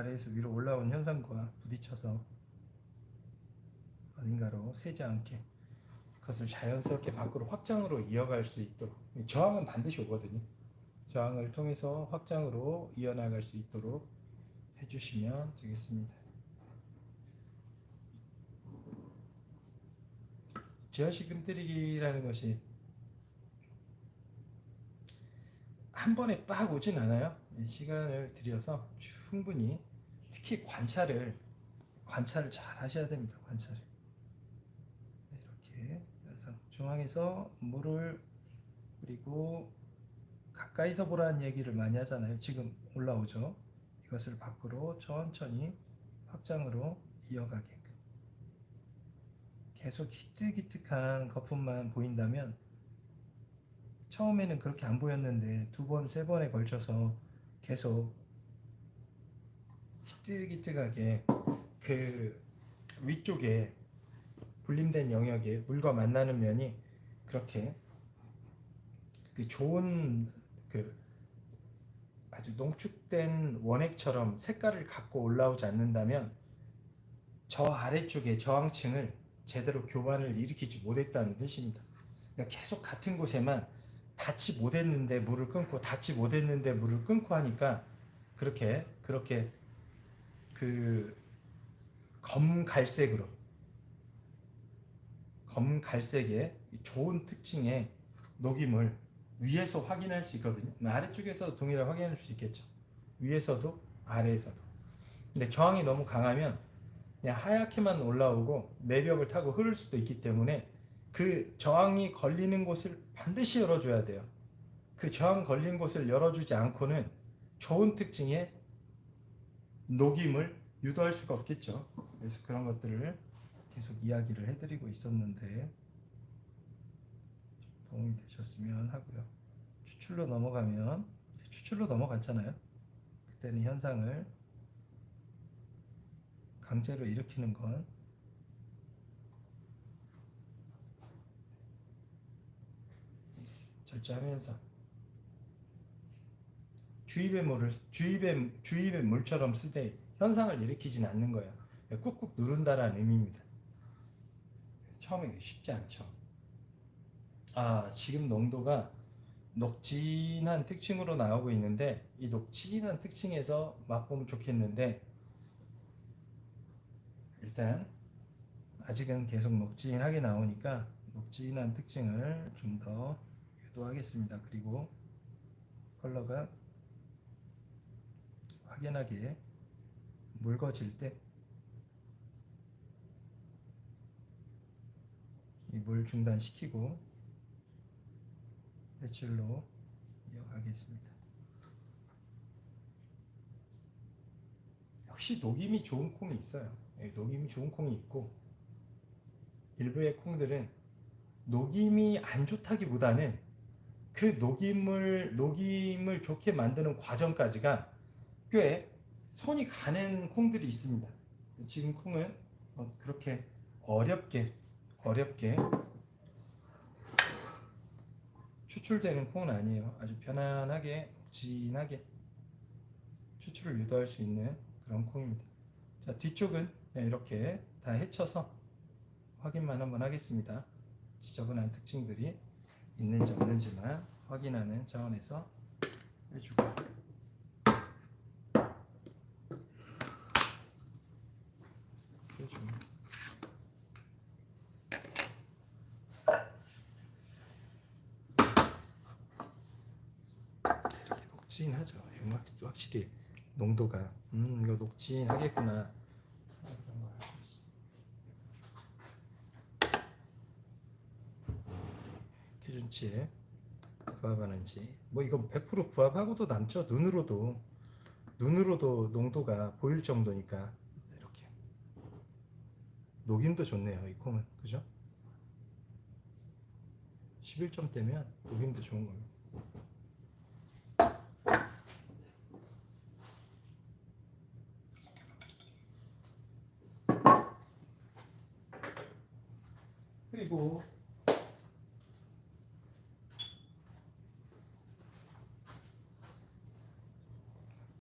아래에서 위로 올라온 현상과 부딪혀서 어딘가로 새지 않게 그것을 자연스럽게 밖으로 확장으로 이어갈 수 있도록 저항은 반드시 오거든요. 저항을 통해서 확장으로 이어나갈 수 있도록 해주시면 되겠습니다. 지하식 뜸뜨리기라는 것이 한 번에 빡 오진 않아요. 시간을 들여서 충분히 특히 관찰을 관찰을 잘 하셔야 됩니다. 관찰을 네, 이렇게 그래서 중앙에서 물을 그리고 가까이서 보라는 얘기를 많이 하잖아요. 지금 올라오죠. 이것을 밖으로 천천히 확장으로 이어가게끔 계속 기특기특한 거품만 보인다면 처음에는 그렇게 안 보였는데 두 번, 세 번에 걸쳐서 계속 기특기특하게 그 위쪽에 불림된 영역에 물과 만나는 면이 그렇게 그 좋은 그 아주 농축된 원액처럼 색깔을 갖고 올라오지 않는다면 저 아래쪽에 저항층을 제대로 교반을 일으키지 못했다는 뜻입니다. 그러니까 계속 같은 곳에만 닿지 못했는데 물을 끊고 닿지 못했는데 물을 끊고 하니까 그렇게 그렇게 그 검갈색으로 검갈색의 좋은 특징의 녹임을 위에서 확인할 수 있거든요. 아래쪽에서도 동일하게 확인할 수 있겠죠. 위에서도 아래에서도. 근데 저항이 너무 강하면 그냥 하얗게만 올라오고 내벽을 타고 흐를 수도 있기 때문에 그 저항이 걸리는 곳을 반드시 열어줘야 돼요. 그 저항 걸린 곳을 열어주지 않고는 좋은 특징의 녹임을 유도할 수가 없겠죠. 그래서 그런 것들을 계속 이야기를 해드리고 있었는데 도움이 되셨으면 하고요. 추출로 넘어가면 추출로 넘어갔잖아요. 그때는 현상을 강제로 일으키는 건 절제하면서 주입의 물을 주입의 주입의 물처럼 쓰되 현상을 일으키지는 않는 거예요. 꾹꾹 누른다라는 의미입니다. 처음에 쉽지 않죠. 아 지금 농도가 녹진한 특징으로 나오고 있는데 이 녹진한 특징에서 맛보면 좋겠는데 일단 아직은 계속 녹진하게 나오니까 녹진한 특징을 좀 더 유도하겠습니다. 그리고 컬러가 확연하게 묽어질 때이물 중단시키고 배출로 이어가겠습니다. 역시 녹임이 좋은 콩이 있어요. 예, 녹임이 좋은 콩이 있고 일부의 콩들은 녹임이 안 좋다기보다는 그 녹임을 녹임을 좋게 만드는 과정까지가 꽤 손이 가는 콩들이 있습니다. 지금 콩은 어, 그렇게 어렵게 어렵게 추출되는 콩은 아니에요. 아주 편안하게 진하게 추출을 유도할 수 있는 그런 콩입니다. 자 뒤쪽은 네, 이렇게 다 헤쳐서 확인만 한번 하겠습니다. 지저분한 특징들이 있는지 없는지만 확인하는 차원에서 해주고 해주고 이렇게 녹진하죠. 확실히 농도가. 음 이거 녹진하겠구나. 기준치에 부합하는지. 뭐 이건 100% 부합하고도 남죠. 눈으로도. 눈으로도 농도가 보일 정도니까 녹임도 좋네요 이 콩은 그죠? 11점대면 녹임도 좋은 거예요 그리고